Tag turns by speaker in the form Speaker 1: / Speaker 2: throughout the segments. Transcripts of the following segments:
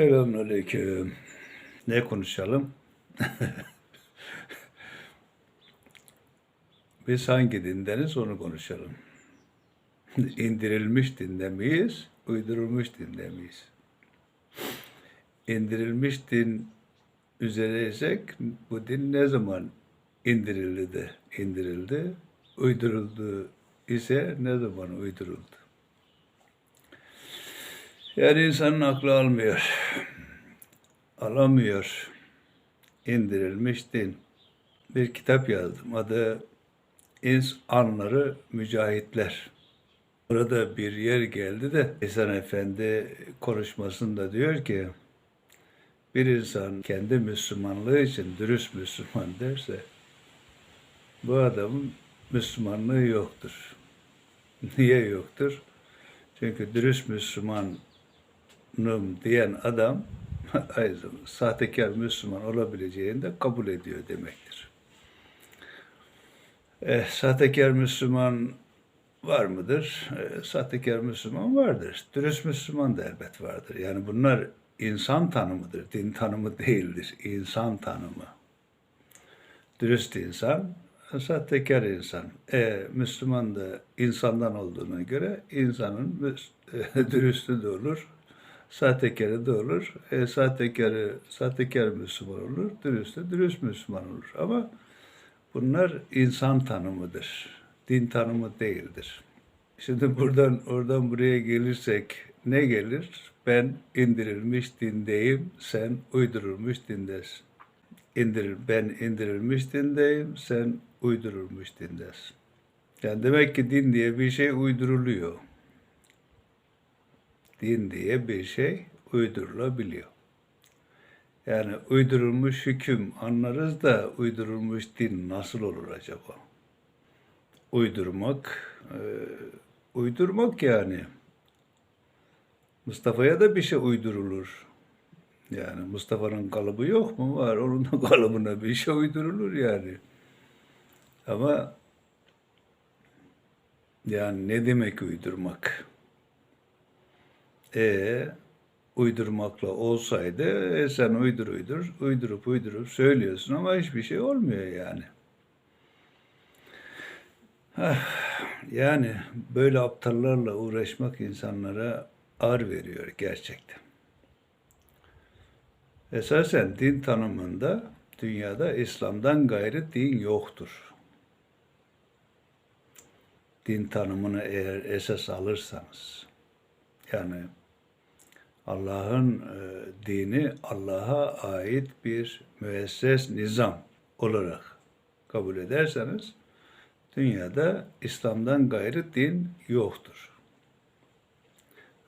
Speaker 1: Selamünaleyküm. Ne konuşalım? Biz hangi dindeniz onu konuşalım. İndirilmiş dinde miyiz, uydurulmuş dinde miyiz? İndirilmiş din üzereysek bu din ne zaman indirildi de indirildi, uyduruldu ise ne zaman uyduruldu? Yani insanın aklı almıyor. Alamıyor. İndirilmiş din. Bir kitap yazdım. Adı İns Anları Mücahitler. Burada bir yer geldi de İhsan Efendi konuşmasında diyor ki bir insan kendi Müslümanlığı için dürüst Müslüman derse bu adamın Müslümanlığı yoktur. Niye yoktur? Çünkü dürüst Müslüman Müslümanım diyen adam zamanda sahtekar Müslüman olabileceğini de kabul ediyor demektir. Eh, sahtekar Müslüman var mıdır? Eh, sahtekar Müslüman vardır. Dürüst Müslüman da elbet vardır. Yani bunlar insan tanımıdır. Din tanımı değildir. İnsan tanımı. Dürüst insan, sahtekar insan. E, Müslüman da insandan olduğuna göre insanın müs- dürüstü de olur, sahtekarı da olur. E, sahtekarı sahtekar Müslüman olur, dürüst de dürüst Müslüman olur. Ama bunlar insan tanımıdır. Din tanımı değildir. Şimdi buradan oradan buraya gelirsek ne gelir? Ben indirilmiş dindeyim, sen uydurulmuş dindesin. İndiril, ben indirilmiş dindeyim, sen uydurulmuş dindesin. Yani demek ki din diye bir şey uyduruluyor din diye bir şey uydurulabiliyor. Yani uydurulmuş hüküm anlarız da uydurulmuş din nasıl olur acaba? Uydurmak, e, uydurmak yani. Mustafa'ya da bir şey uydurulur. Yani Mustafa'nın kalıbı yok mu? Var. Onun da kalıbına bir şey uydurulur yani. Ama yani ne demek uydurmak? E uydurmakla olsaydı e, sen uydur uydur uydurup uydurup söylüyorsun ama hiçbir şey olmuyor yani. Ah, Yani böyle aptallarla uğraşmak insanlara ağır veriyor gerçekten. Esasen din tanımında dünyada İslam'dan gayrı din yoktur. Din tanımını eğer esas alırsanız yani Allah'ın e, dini Allah'a ait bir müesses nizam olarak kabul ederseniz dünyada İslam'dan gayrı din yoktur.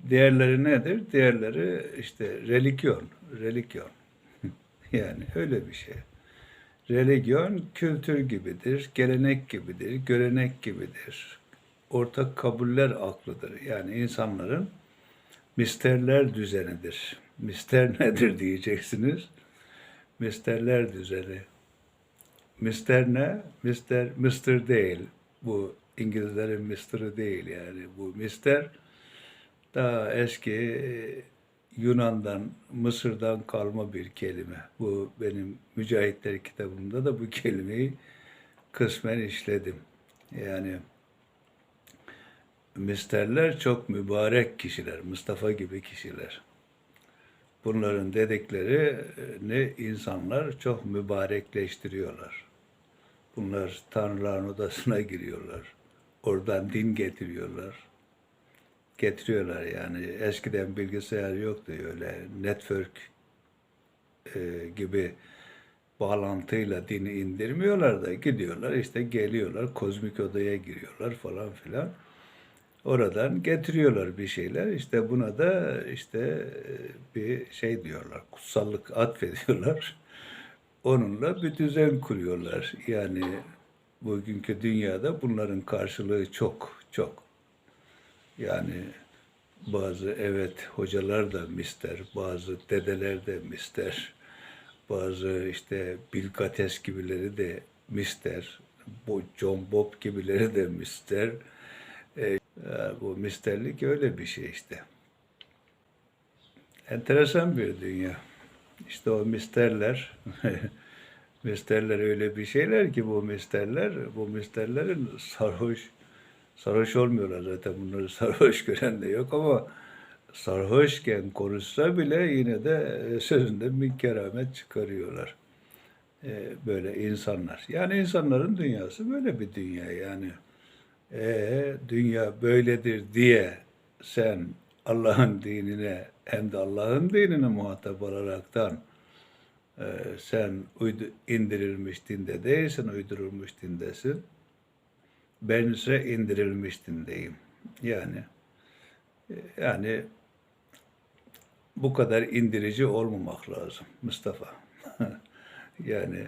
Speaker 1: Diğerleri nedir? Diğerleri işte religyon, religyon. yani öyle bir şey. Religyon kültür gibidir, gelenek gibidir, görenek gibidir. Ortak kabuller aklıdır. Yani insanların misterler düzenidir. Mister nedir diyeceksiniz. Misterler düzeni. Mister ne? Mister, Mr. değil. Bu İngilizlerin Mr'ı değil yani. Bu mister daha eski Yunan'dan, Mısır'dan kalma bir kelime. Bu benim Mücahitler kitabımda da bu kelimeyi kısmen işledim. Yani misterler çok mübarek kişiler, Mustafa gibi kişiler. Bunların dedikleri e, ne insanlar çok mübarekleştiriyorlar. Bunlar tanrıların odasına giriyorlar. Oradan din getiriyorlar. Getiriyorlar yani. Eskiden bilgisayar yoktu öyle. Network e, gibi bağlantıyla dini indirmiyorlar da gidiyorlar işte geliyorlar kozmik odaya giriyorlar falan filan. Oradan getiriyorlar bir şeyler. İşte buna da işte e, bir şey diyorlar. Kutsallık atfediyorlar. Onunla bir düzen kuruyorlar. Yani bugünkü dünyada bunların karşılığı çok çok. Yani bazı evet hocalar da mister, bazı dedeler de mister, bazı işte Bill Gates gibileri de mister, John Bob gibileri de mister. E, bu misterlik öyle bir şey işte. Enteresan bir dünya. İşte o misterler, misterler öyle bir şeyler ki bu misterler, bu misterlerin sarhoş, sarhoş olmuyorlar zaten bunları sarhoş gören de yok ama sarhoşken konuşsa bile yine de e, sözünde bir keramet çıkarıyorlar. E, böyle insanlar. Yani insanların dünyası böyle bir dünya yani. E, dünya böyledir diye sen Allah'ın dinine hem de Allah'ın dinine muhatap olaraktan e, sen uydu, indirilmiş dinde değilsin, uydurulmuş dindesin. Ben ise indirilmiş dindeyim. Yani e, yani bu kadar indirici olmamak lazım Mustafa. yani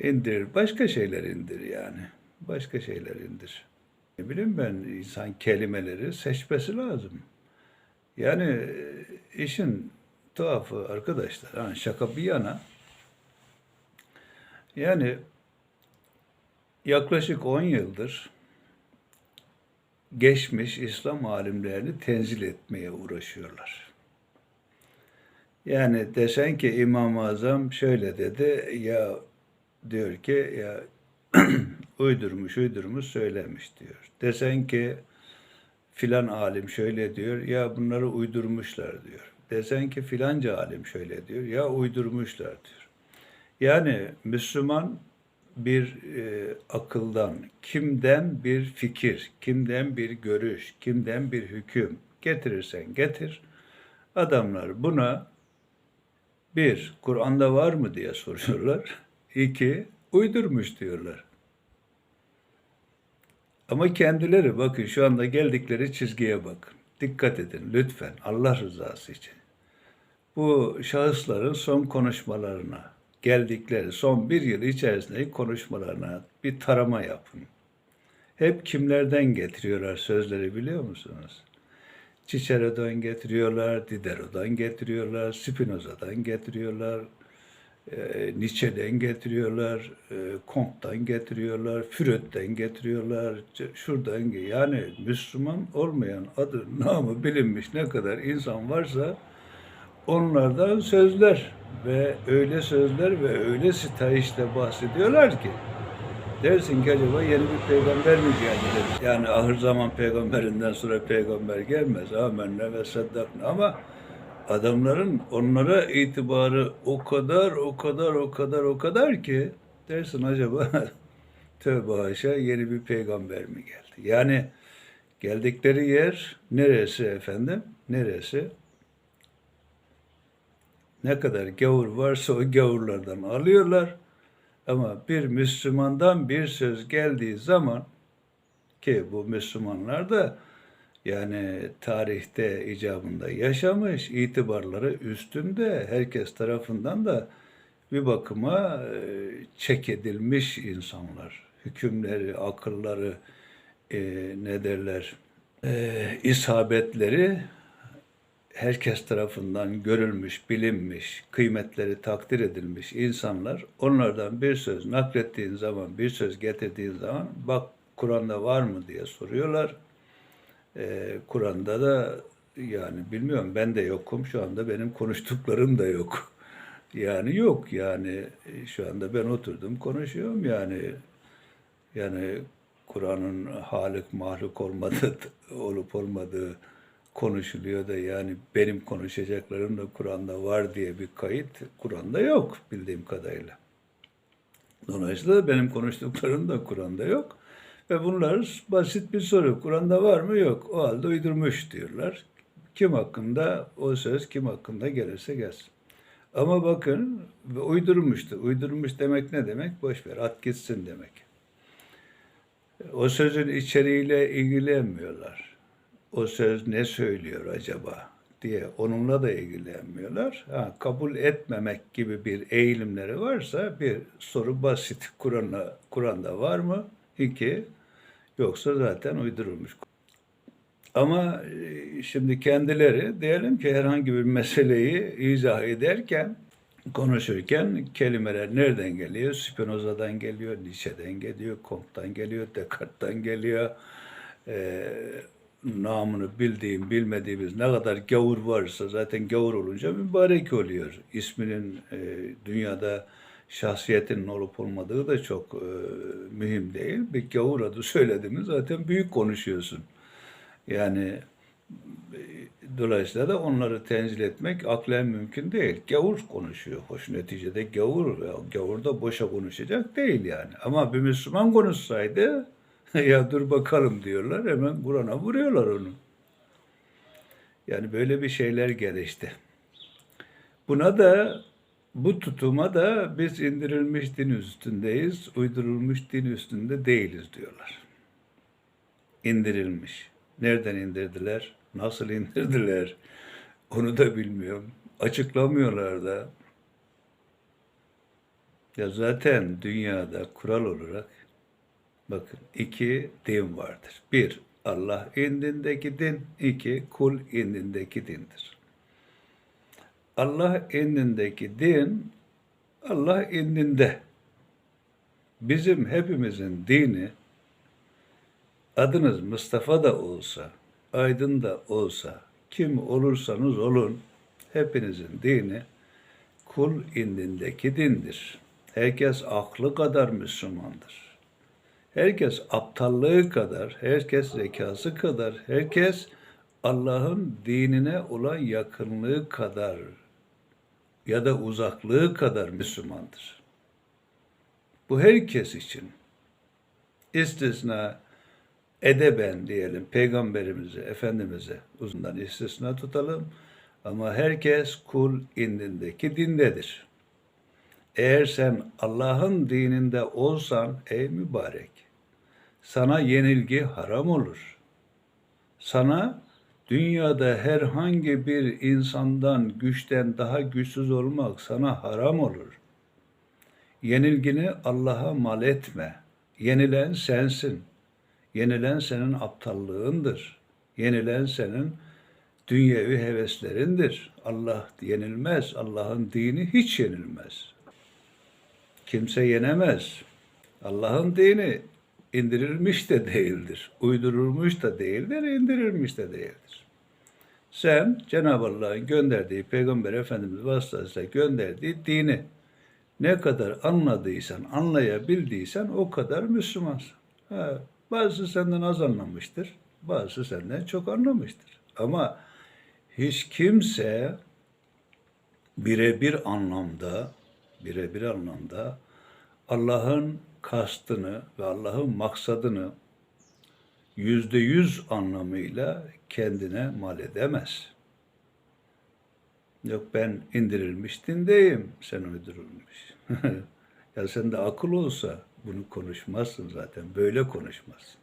Speaker 1: indir, başka şeyler indir yani. Başka şeyler indir. Ne bileyim ben insan kelimeleri seçmesi lazım. Yani e, işin tuhafı arkadaşlar, hani şaka bir yana, yani yaklaşık 10 yıldır geçmiş İslam alimlerini tenzil etmeye uğraşıyorlar. Yani desen ki İmam-ı Azam şöyle dedi ya diyor ki ya uydurmuş uydurmuş söylemiş diyor. Desen ki filan alim şöyle diyor ya bunları uydurmuşlar diyor. Desen ki filanca alim şöyle diyor ya uydurmuşlar diyor. Yani Müslüman bir e, akıldan, kimden bir fikir, kimden bir görüş, kimden bir hüküm getirirsen getir. Adamlar buna bir, Kur'an'da var mı diye soruyorlar. İki, uydurmuş diyorlar. Ama kendileri bakın şu anda geldikleri çizgiye bakın. Dikkat edin lütfen Allah rızası için. Bu şahısların son konuşmalarına, geldikleri son bir yıl içerisindeki konuşmalarına bir tarama yapın. Hep kimlerden getiriyorlar sözleri biliyor musunuz? Cicero'dan getiriyorlar, Diderot'dan getiriyorlar, Spinoza'dan getiriyorlar, e, Nietzsche'den getiriyorlar, e, getiriyorlar, Freud'den getiriyorlar, şuradan yani Müslüman olmayan adı, namı bilinmiş ne kadar insan varsa onlardan sözler ve öyle sözler ve öyle sitayişle bahsediyorlar ki dersin ki acaba yeni bir peygamber mi geldi? Yani ahir zaman peygamberinden sonra peygamber gelmez. Amenna ve saddakna ama adamların onlara itibarı o kadar o kadar o kadar o kadar ki dersin acaba tövbe haşa yeni bir peygamber mi geldi? Yani geldikleri yer neresi efendim? Neresi? Ne kadar gavur varsa o gavurlardan alıyorlar. Ama bir Müslümandan bir söz geldiği zaman ki bu Müslümanlar da yani tarihte icabında yaşamış, itibarları üstünde, herkes tarafından da bir bakıma e, çek edilmiş insanlar. Hükümleri, akılları, e, ne derler, e, isabetleri herkes tarafından görülmüş, bilinmiş, kıymetleri takdir edilmiş insanlar onlardan bir söz naklettiğin zaman, bir söz getirdiğin zaman bak Kur'an'da var mı diye soruyorlar. Ee, Kur'an'da da yani bilmiyorum ben de yokum şu anda benim konuştuklarım da yok. Yani yok yani e, şu anda ben oturdum konuşuyorum yani yani Kur'an'ın halik mahluk olmadığı olup olmadığı konuşuluyor da yani benim konuşacaklarım da Kur'an'da var diye bir kayıt Kur'an'da yok bildiğim kadarıyla. Dolayısıyla benim konuştuklarım da Kur'an'da yok. Ve bunlar basit bir soru. Kur'an'da var mı? Yok. O halde uydurmuş diyorlar. Kim hakkında o söz kim hakkında gelirse gelsin. Ama bakın uydurmuştu. Uydurmuş demek ne demek? Boş ver at gitsin demek. O sözün içeriğiyle ilgilenmiyorlar. O söz ne söylüyor acaba diye onunla da ilgilenmiyorlar. Ha, kabul etmemek gibi bir eğilimleri varsa bir soru basit. Kur'an'da Kur'an'da var mı? İki, yoksa zaten uydurulmuş. Ama e, şimdi kendileri diyelim ki herhangi bir meseleyi izah ederken, konuşurken kelimeler nereden geliyor? Spinoza'dan geliyor, Nietzsche'den geliyor, Comte'dan geliyor, Descartes'tan geliyor. Ee, namını bildiğim, bilmediğimiz ne kadar gavur varsa zaten gavur olunca mübarek oluyor. İsminin e, dünyada şahsiyetinin olup olmadığı da çok e, mühim değil. Bir gavur adı söyledin mi zaten büyük konuşuyorsun. Yani e, dolayısıyla da onları tenzil etmek aklen mümkün değil. Gavur konuşuyor. Hoş neticede gavur. Gavur da boşa konuşacak değil yani. Ama bir Müslüman konuşsaydı ya dur bakalım diyorlar. Hemen Kur'an'a vuruyorlar onu. Yani böyle bir şeyler gelişti. Buna da bu tutuma da biz indirilmiş din üstündeyiz, uydurulmuş din üstünde değiliz diyorlar. İndirilmiş. Nereden indirdiler? Nasıl indirdiler? Onu da bilmiyorum. Açıklamıyorlar da. Ya zaten dünyada kural olarak bakın iki din vardır. Bir, Allah indindeki din. iki kul indindeki dindir. Allah indindeki din, Allah indinde. Bizim hepimizin dini, adınız Mustafa da olsa, Aydın da olsa, kim olursanız olun, hepinizin dini kul indindeki dindir. Herkes aklı kadar Müslümandır. Herkes aptallığı kadar, herkes zekası kadar, herkes Allah'ın dinine olan yakınlığı kadar ya da uzaklığı kadar Müslümandır. Bu herkes için. İstisna edeben diyelim peygamberimize, efendimize uzundan istisna tutalım. Ama herkes kul indindeki dindedir. Eğer sen Allah'ın dininde olsan ey mübarek, sana yenilgi haram olur. Sana dünyada herhangi bir insandan güçten daha güçsüz olmak sana haram olur. Yenilgini Allah'a mal etme. Yenilen sensin. Yenilen senin aptallığındır. Yenilen senin dünyevi heveslerindir. Allah yenilmez. Allah'ın dini hiç yenilmez. Kimse yenemez. Allah'ın dini indirilmiş de değildir. Uydurulmuş da değildir, indirilmiş de değildir. Sen Cenab-ı Allah'ın gönderdiği Peygamber Efendimiz vasıtasıyla gönderdiği dini ne kadar anladıysan, anlayabildiysen o kadar Müslümansın. Ha, bazısı senden az anlamıştır, bazısı senden çok anlamıştır. Ama hiç kimse birebir anlamda, birebir anlamda Allah'ın kastını ve Allah'ın maksadını yüzde yüz anlamıyla kendine mal edemez. Yok ben indirilmiş dindeyim, sen uydurulmuş. ya sende akıl olsa bunu konuşmazsın zaten, böyle konuşmazsın.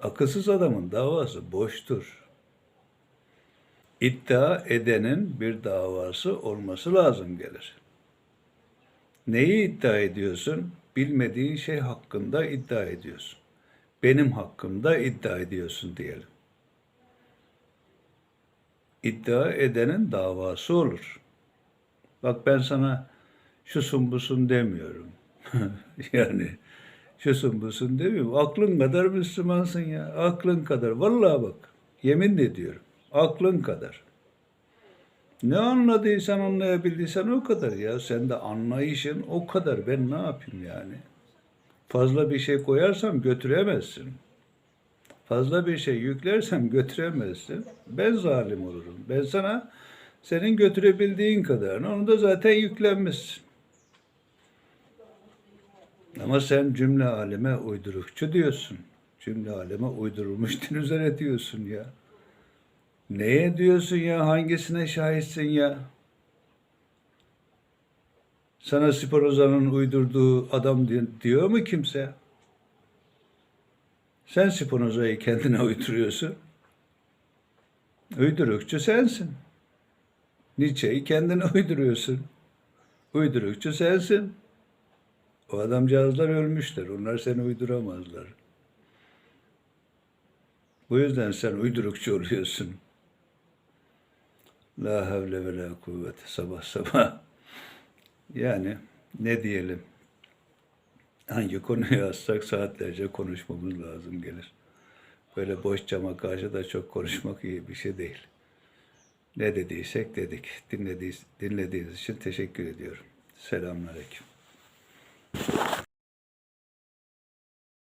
Speaker 1: Akılsız adamın davası boştur. İddia edenin bir davası olması lazım gelir. Neyi iddia ediyorsun? Bilmediğin şey hakkında iddia ediyorsun. Benim hakkımda iddia ediyorsun diyelim. İddia edenin davası olur. Bak ben sana şusun busun demiyorum. yani şusun busun demiyorum. Aklın kadar Müslümansın ya. Aklın kadar. Vallahi bak. Yemin ediyorum. Aklın kadar. Ne anladıysan anlayabildiysen o kadar ya. Sen de anlayışın o kadar. Ben ne yapayım yani? Fazla bir şey koyarsam götüremezsin. Fazla bir şey yüklersem götüremezsin. Ben zalim olurum. Ben sana senin götürebildiğin kadarını onu da zaten yüklenmişsin. Ama sen cümle aleme uydurukçu diyorsun. Cümle aleme uydurulmuş din üzere diyorsun ya. Neye diyorsun ya? Hangisine şahitsin ya? Sana Spinoza'nın uydurduğu adam diyor mu kimse? Sen Spinoza'yı kendine uyduruyorsun. Uydurukçu sensin. Nietzsche'yi kendine uyduruyorsun. Uydurukçu sensin. O adamcağızlar ölmüşler. Onlar seni uyduramazlar. Bu yüzden sen uydurukçu oluyorsun. La havle ve la kuvvete sabah sabah. Yani ne diyelim? Hangi konuyu açsak saatlerce konuşmamız lazım gelir. Böyle boş cama karşı da çok konuşmak iyi bir şey değil. Ne dediysek dedik. Dinlediğiniz, dinlediğiniz için teşekkür ediyorum. Selamünaleyküm.